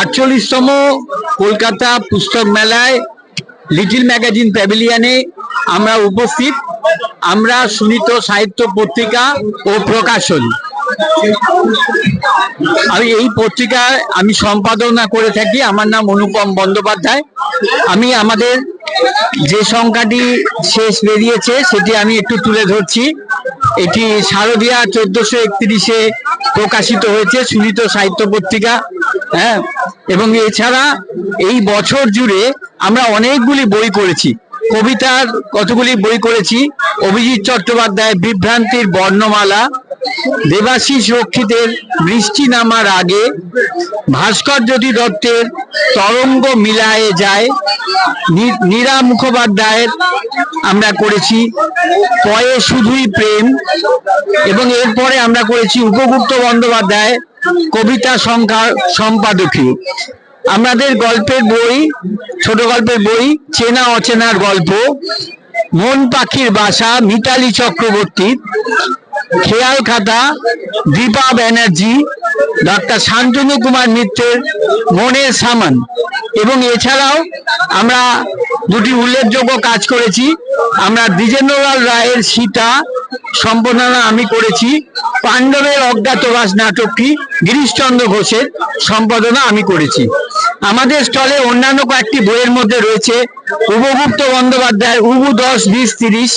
আটচল্লিশতম কলকাতা পুস্তক মেলায় little magazine প্যাভিলিয়নে আমরা উপস্থিত। আমরা সুনীত সাহিত্য পত্রিকা ও প্রকাশন। আমি এই পত্রিকায় আমি সম্পাদনা করে থাকি। আমার নাম অনুপম বন্দ্যোপাধ্যায়। আমি আমাদের যে সংখ্যাটি শেষ বেরিয়েছে, সেটি আমি একটু তুলে ধরছি। এটি শারদিয়া চোদ্দশো একত্রিশে প্রকাশিত হয়েছে সুনীত সাহিত্য পত্রিকা হ্যাঁ? এবং এছাড়া এই বছর জুড়ে আমরা অনেকগুলি বই করেছি কবিতার কতগুলি বই করেছি অভিজিৎ চট্টোপাধ্যায় বিভ্রান্তির বর্ণমালা দেবাশিস রক্ষিতের বৃষ্টি নামার আগে ভাস্কর জ্যোতি দত্তের তরঙ্গ মিলায়ে যায়। নীরা মুখোপাধ্যায়ের আমরা করেছি পয়ে শুধুই প্রেম এবং এরপরে আমরা করেছি উপগুপ্ত বন্দ্যোপাধ্যায় কবিতা সংখ্যা সম্পাদকীয় আমাদের গল্পের বই, ছোট গল্পের বই, চেনা অচেনার গল্প, মন পাখির বাসা, মিতালি চক্রবর্তী খেয়াল খাতা দীপা ব্যানার্জি ডক্টর শান্তনু কুমার মিত্রের মনের সামান। এবং এছাড়াও আমরা দুটি উল্লেখযোগ্য কাজ করেছি। আমরা দ্বিজেন্দ্রলাল রায়ের সীতা সম্পাদনা আমি করেছি। পাণ্ডবের অজ্ঞাতবাস নাটকটি গিরিশচন্দ্র ঘোষের সম্পাদনা আমি করেছি। আমাদের স্টলে অন্যান্য কয়েকটি বইয়ের মধ্যে রয়েছে উপগুপ্ত বন্দ্যোপাধ্যায়ের উবু দশ বিশ তিরিশ,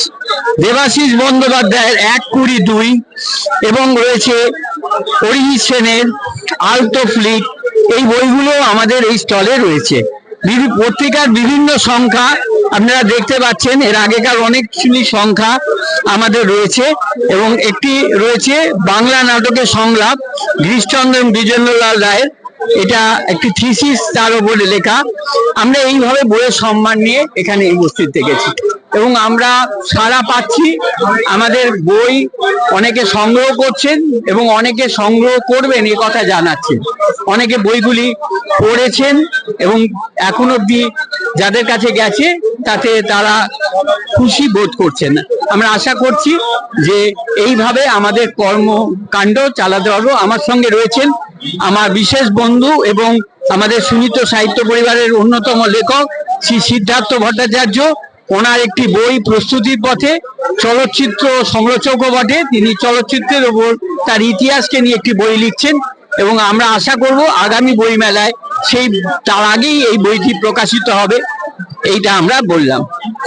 দেবাশিস বন্দ্যোপাধ্যায়ের এক কুড়ি দুই এবং রয়েছে অরিজিৎ সেনের আলতো ফ্লিক এই বইগুলো আমাদের এই স্টলে রয়েছে। পত্রিকার বিভিন্ন সংখ্যা আপনারা দেখতে পাচ্ছেন। এর আগেকার অনেকগুলি সংখ্যা আমাদের রয়েছে এবং একটি রয়েছে বাংলা নাটকের সংলাপ গিরিশচন্দ্র এবং বিজেন্দ্রলাল রায়ের। এটা একটি থিসিস তার উপরে লেখা। আমরা এইভাবে বইয়ের সম্মান নিয়ে এখানে উপস্থিত থেকেছি। এবং আমরা সারা পাচ্ছি। আমাদের বই অনেকে সংগ্রহ করছেন এবং অনেকে সংগ্রহ করবেন, এ কথা জানাচ্ছেন। অনেকে বইগুলি পড়েছেন এবং এখন অব্দি যাদের কাছে গেছে, তাতে তারা খুশি বোধ করছেন। আমরা আশা করছি যে এইভাবে আমাদের কর্মকাণ্ড চালাতে পারব। আমার সঙ্গে রয়েছেন আমার বিশেষ বন্ধু এবং আমাদের সুনীত সাহিত্য পরিবারের অন্যতম লেখক শ্রী সিদ্ধার্থ ভট্টাচার্য। ওনার একটি বই প্রস্তুতির পথে চলচ্চিত্র সমালোচকও বটে। তিনি চলচ্চিত্রের ওপর তার ইতিহাসকে নিয়ে একটি বই লিখছেন এবং আমরা আশা করব আগামী বই মেলায় সেই, তার আগেই এই বইটি প্রকাশিত হবে, এইটা আমরা বললাম।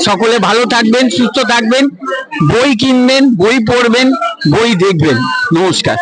সকলে ভালো থাকবেন, সুস্থ থাকবেন, বই কিনবেন, বই পড়বেন, বই দেখবেন। নমস্কার।